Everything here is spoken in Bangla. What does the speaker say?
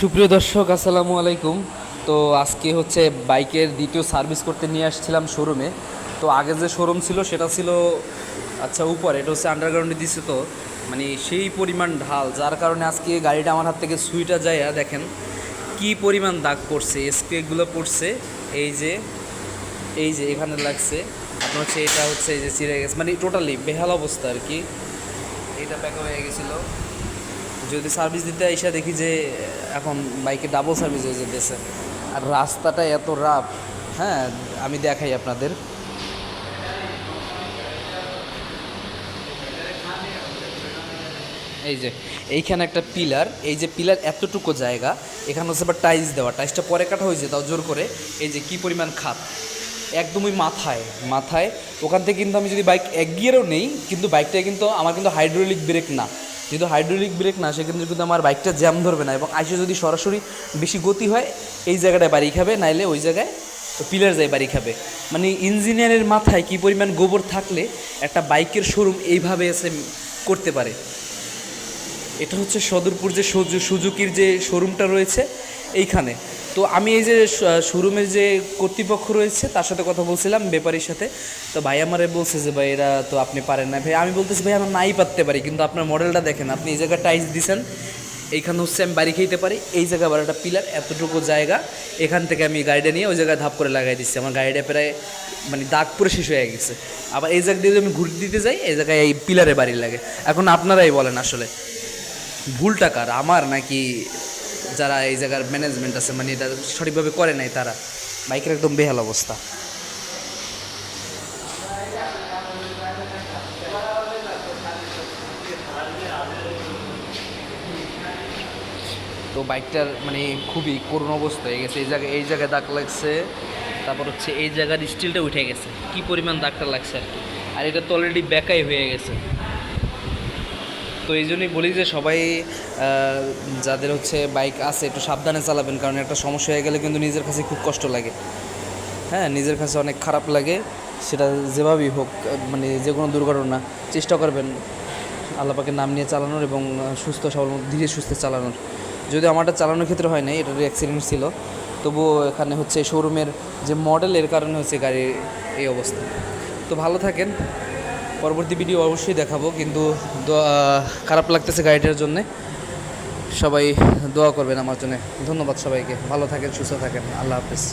সুপ্রিয় দর্শক, আসসালামু আলাইকুম। তো আজকে হচ্ছে বাইকের দ্বিতীয় সার্ভিস করতে নিয়ে আসছিলাম শোরুমে। তো আগে যে শোরুম ছিল, সেটা ছিল আচ্ছা উপরে, এটা হচ্ছে আন্ডারগ্রাউন্ডে দিছে তো। মানে সেই পরিমাণ ঢাল, যার কারণে আজকে গাড়িটা আমার হাত থেকে সুইটা যায় দেখেন কি পরিমাণ দাগ পড়ছে স্ক্রেকগুলো পড়ছে। এই যে এই যে এখানে লাগছে, আপনার হচ্ছে এটা হচ্ছে এই যে চিড়ে গেছে মানে টোটালি বেহাল অবস্থা আর কি। এটা প্যাকা হয়ে গেছিল। যদি সার্ভিস দিতে এসে দেখি যে, এখন বাইকে ডাবল সার্ভিস হয়ে যেতেছে। আর রাস্তাটা এত রাফ হ্যাঁ আমি দেখাই আপনাদের। এই যে, এইখানে একটা পিলার এই যে পিলার এতটুকু জায়গা, এখানে হচ্ছে আবার টাইলস দেওয়া। টাইলসটা পরে কাটা হয়েছে, তাও জোর করে। এই যে কি পরিমাণ খাত? একদমই মাথায় মাথায়। ওখান থেকে কিন্তু আমি যদি বাইক এক গিয়ারও নেই, কিন্তু বাইকটা কিন্তু আমার কিন্তু হাইড্রোলিক ব্রেক না। যেহেতু হাইড্রোলিক ব্রেক না, সেক্ষেত্রে কিন্তু আমার বাইকটা জ্যাম ধরবে না এবং আইসে যদি সরাসরি বেশি গতি হয়, এই জায়গাটায় বাড়ি খাবে, নাইলে ওই জায়গায় পিলার যায় বাড়ি খাবে। মানে ইঞ্জিনিয়ারের মাথায় কি পরিমাণ গোবর থাকলে একটা বাইকের শোরুম এইভাবে এসে করতে পারে? এটা হচ্ছে সদরপুর যে সুজু- সুজুকির যে শোরুমটা রয়েছে, এইখানে। তো আমি এই যে শোরুমের যে কর্তৃপক্ষ রয়েছে, তার সাথে কথা বলছিলাম ব্যাপারীর সাথে। তো ভাই আমারে বলছে যে, ভাই, এরা তো আপনি পারেন না। ভাই, আমি বলতেছি, ভাই, আমরা নাই পারতে পারি, কিন্তু আপনার মডেলটা দেখেন, আপনি এই জায়গায় টাইলস দিছেন, এইখানে হচ্ছে আমি বাড়ি খেতে পারি। এই জায়গায় আবার একটা পিলার এতটুকু জায়গা। এখান থেকে আমি গাড়িটা নিয়ে ওই জায়গায় ধাপ করে লাগাই দিচ্ছি। আমার গাড়িটা প্রায় মানে দাগ পুরো শেষ হয়ে গেছে। আবার এই জায়গা দিয়ে আমি ঘুরতে দিতে যাই, এই জায়গায় এই পিলারে বাড়ি লাগে। এখন আপনারাই বলেন আসলে, ভুলটা কার? আমার নাকি যারা এই জায়গার ম্যানেজমেন্ট আছে মানে এটা সঠিকভাবে করে নাই তারা, বাইকের একদম বেহাল অবস্থা। তো বাইকটার মানে খুবই করুণ অবস্থা হয়ে গেছে। এই জায়গায় এই জায়গায় দাগ লাগছে, তারপর হচ্ছে এই জায়গার স্টিলটা উঠে গেছে। কি পরিমাণ দাগটা লাগছে আর কি। আর এটা তো অলরেডি বেকাই হয়ে গেছে। তো এই জন্যই বলি যে সবাই যাদের হচ্ছে বাইক আছে একটু সাবধানে চালাবেন, কারণ একটা সমস্যা হয়ে গেলে কিন্তু নিজের কাছে খুব কষ্ট লাগে। হ্যাঁ নিজের কাছে অনেক খারাপ লাগে, সেটা যেভাবেই হোক মানে যে কোনো দুর্ঘটনা, চেষ্টা করবেন আল্লাপাকে নাম নিয়ে চালানোর এবং সুস্থ, সবল, ধীরে সুস্থে চালানোর। যদি আমারটা চালানোর ক্ষেত্রে হয় নাই এটার অ্যাক্সিডেন্ট ছিল, তবুও এখানে হচ্ছে শোরুমের যে মডেল এর কারণে হচ্ছে গাড়ির এই অবস্থা। তো ভালো থাকেন। পরবর্তী ভিডিও অবশ্যই দেখাবো, কিন্তু খারাপ লাগতেছে গাড়িটার জন্যে। সবাই দোয়া করবেন আমার জন্য। ধন্যবাদ সবাইকে। ভালো থাকেন, সুস্থ থাকেন। আল্লাহ হাফিজ।